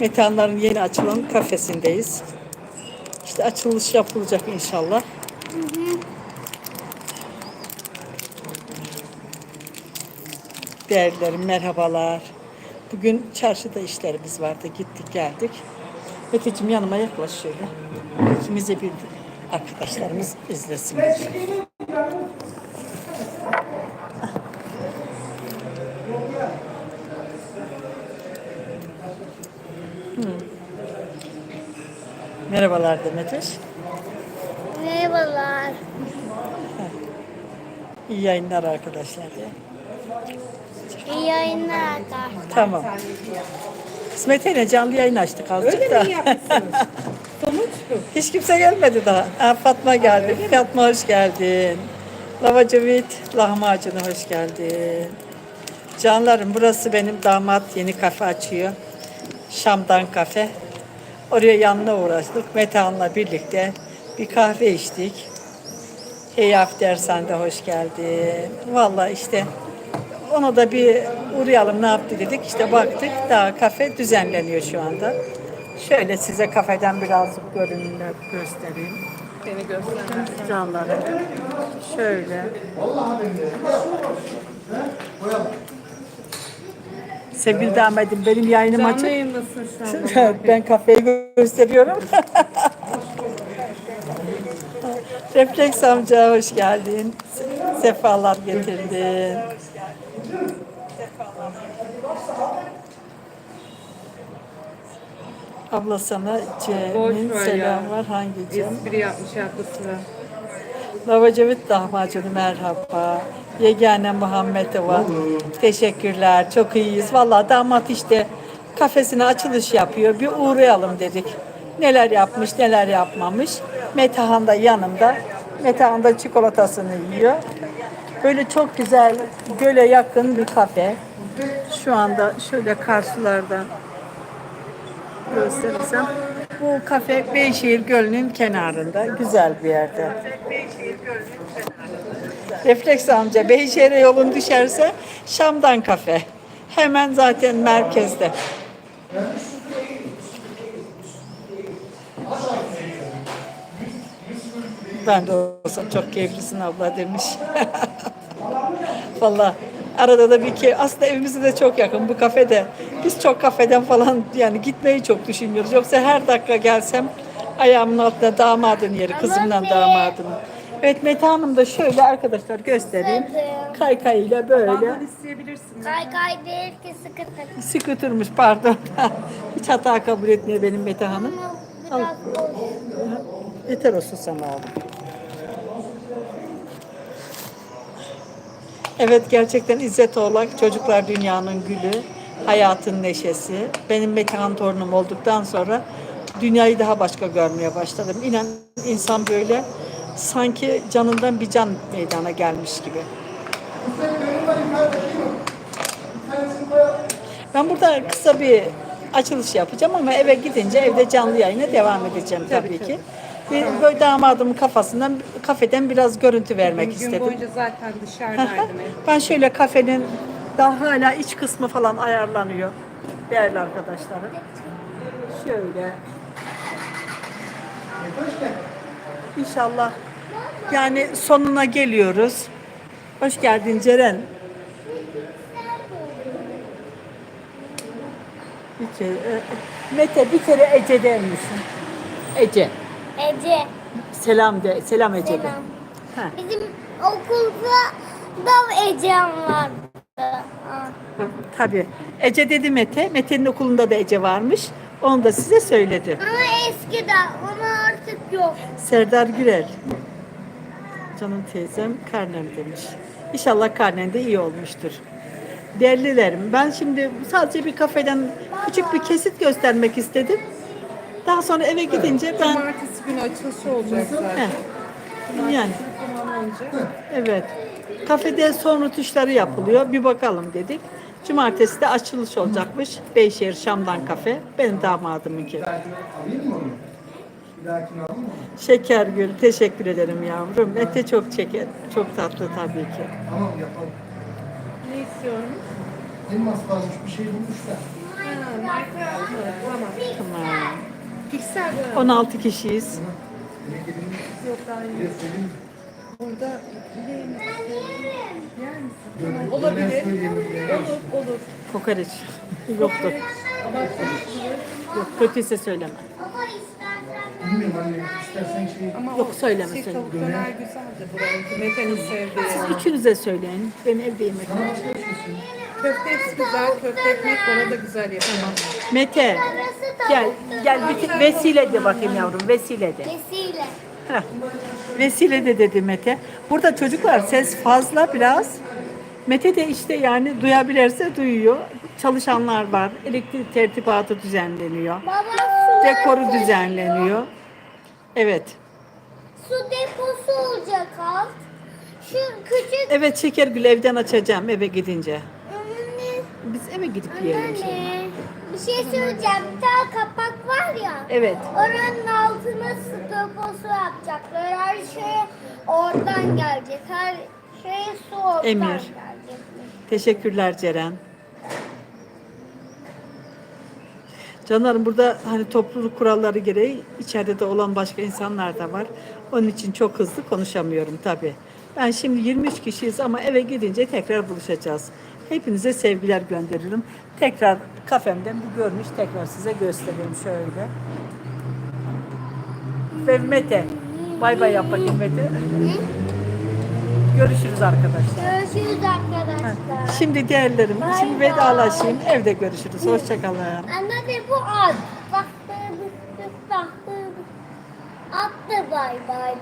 Metanların yeni açılan kafesindeyiz. İşte açılış yapılacak inşallah. Değerlerim merhabalar. Bugün çarşıda işlerimiz vardı. Gittik geldik. Öteciğim yanıma yaklaş şöyle. İkimize bir arkadaşlarımız izlesin. Merhabalar Demetir. Merhabalar. İyi yayınlar arkadaşlar. İyi yayınlar arkadaşlar. Tamam. İsmet ile canlı yayın açtık azıcık da. Hiç kimse gelmedi daha. Ha, Fatma geldi. Fatma hoş geldin. Lavacavit lahmacuna hoş geldin. Canlarım burası benim damat yeni kafe açıyor. Şam'dan kafe. Oraya yanına uğraştık. Metehan'la birlikte bir kahve içtik. Heyaf dershanede hoş geldin. Vallahi işte ona da bir uğrayalım ne yaptı dedik. İşte baktık daha kafe düzenleniyor şu anda. Şöyle size kafeden birazcık görünümler göstereyim. Beni göstermez. Canlarım. Şöyle. Sevgili damadım benim yayınım Canlı açık. yayındasın şu an. ben kafeyi gösteriyorum. Refleks amca hoş geldin. Sefalar getirdin. Abla sana Cem'in ver selam ya. var. Hangi Cem? Espri yapmış aklı sıra. Lavacavit lahmacunu merhaba. Yegane Muhammedova. Teşekkürler. Çok iyiyiz. Vallahi damat işte kafesine açılış yapıyor. Bir uğrayalım dedik. Neler yapmış, neler yapmamış. Metehan da yanımda. Metehan da çikolatasını yiyor. Böyle çok güzel, göle yakın bir kafe. Şu anda şöyle karşılardan gösterirsem. Bu kafe Beyşehir Gölü'nün kenarında. Güzel bir yerde. Refleks amca Beyşehir'e yolun düşerse Şam'dan kafe. Hemen zaten merkezde. Ben de olsam çok keyiflisin abla demiş. Vallahi arada da bir ki aslında evimize de çok yakın bu kafede. Biz çok kafeden falan yani gitmeyi çok düşünüyoruz. Yoksa her dakika gelsem ayağımın altında damadın yeri, kızımla Ama damadın. Evet Mete Hanım da şöyle arkadaşlar göstereyim. Kaykayıyla böyle. Benden isteyebilirsin. Kay kay değil ki sıkı tık. Sıkıtırmış pardon. Hiç hata kabul etmiyor benim Mete Hanım. Ama biraz boş. Yeter olsun sana oğlum. Evet gerçekten İzzet Oğlak çocuklar dünyanın gülü, hayatın neşesi. Benim Metehan torunum olduktan sonra dünyayı daha başka görmeye başladım. İnan insan böyle sanki canından bir can meydana gelmiş gibi. Ben burada kısa bir açılış yapacağım ama eve gidince evde canlı yayına devam edeceğim tabii, ki. Bir böyle damadımın kafasından kafeden biraz görüntü vermek Gün istedim. boyunca zaten dışarıdaydım ben şöyle kafenin daha hala iç kısmı falan ayarlanıyor. Değerli arkadaşlarım. Şöyle. İnşallah yani sonuna geliyoruz. Hoş geldin Ceren. Bir kere, e, Mete bir kere Ece der misin? Ece. Ece. Selam de. Selam Ece de. Selam. Ha. Bizim okulda da Ece'm vardı. Tabii. Ece dedi Mete. Mete'nin okulunda da Ece varmış. Onu da size söyledi. Ama eski de ona artık yok. Serdar Gürel. Canım teyzem karnem demiş. İnşallah karnen de iyi olmuştur. Değerlilerim ben şimdi sadece bir kafeden küçük bir kesit göstermek istedim. Daha sonra eve gidince ben Cumartesi günü açılışı olacak zaten. Heh, yani evet kafede son rutuşları yapılıyor. Bir bakalım dedik. Cumartesi de açılış olacakmış. Beyşehir Şam'dan kafe. Benim damadımınki. Bir alayım mı? Şekergül teşekkür ederim yavrum. Ete çok şeker. Çok tatlı tabii ki. Tamam yapalım. Ne istiyorum? Elmas varmış bir şey bulmuşlar. Ha, marka. Tamam. Piksel boya. 16 kişiyiz. Yok daha iyi. Burada bileyim. Yer misin? Olabilir. Olur, olur. Kokoreç. Yoktu. Yok kötüyse söyleme. Bilmiyorum anne istersen şey Ama Yok, söyleme, şey söyleme. tavuk döner güzeldi buranın. Mete'nin sevdiği. Üçünüz de söyleyin. Ben evde yemek yiyeceğim. Köfte hepsi güzel. Köfte ekmek bana da güzel yapamam. Mete gel gel bir vesile de bakayım yavrum vesile de. Kesiyle. Heh. Vesile de dedi Mete. Burada çocuklar ses fazla biraz. Mete de işte yani duyabilirse duyuyor. Çalışanlar var. Elektrik tertibatı düzenleniyor. Baba su, Dekoru düzenleniyor. Evet. su deposu olacak alt. Şu küçük Evet Şekergül evden açacağım eve gidince. Anne, Biz eve gidip yiyelim şimdi. anne. Bir şey söyleyeceğim. Bir tane kapak var ya. Evet. Oranın altına su deposu yapacaklar. Her şey oradan gelecek. Her şey su oradan Emir. gelecek. Teşekkürler Ceren. Canlarım burada hani topluluk kuralları gereği içeride de olan başka insanlar da var. Onun için çok hızlı konuşamıyorum tabii. Ben şimdi 23 kişiyiz ama eve gidince tekrar buluşacağız. Hepinize sevgiler gönderirim. Tekrar kafemden bir görünüş tekrar size göstereyim şöyle. Ve Mete. Bay bay yap bakayım Mete. Görüşürüz arkadaşlar. Görüşürüz arkadaşlar. Şimdi diğerlerim Bay için bay. vedalaşayım. Evde görüşürüz. Hoşçakalın. Anne de bu at. Bak, bak, bak, bak. Attı bay bay.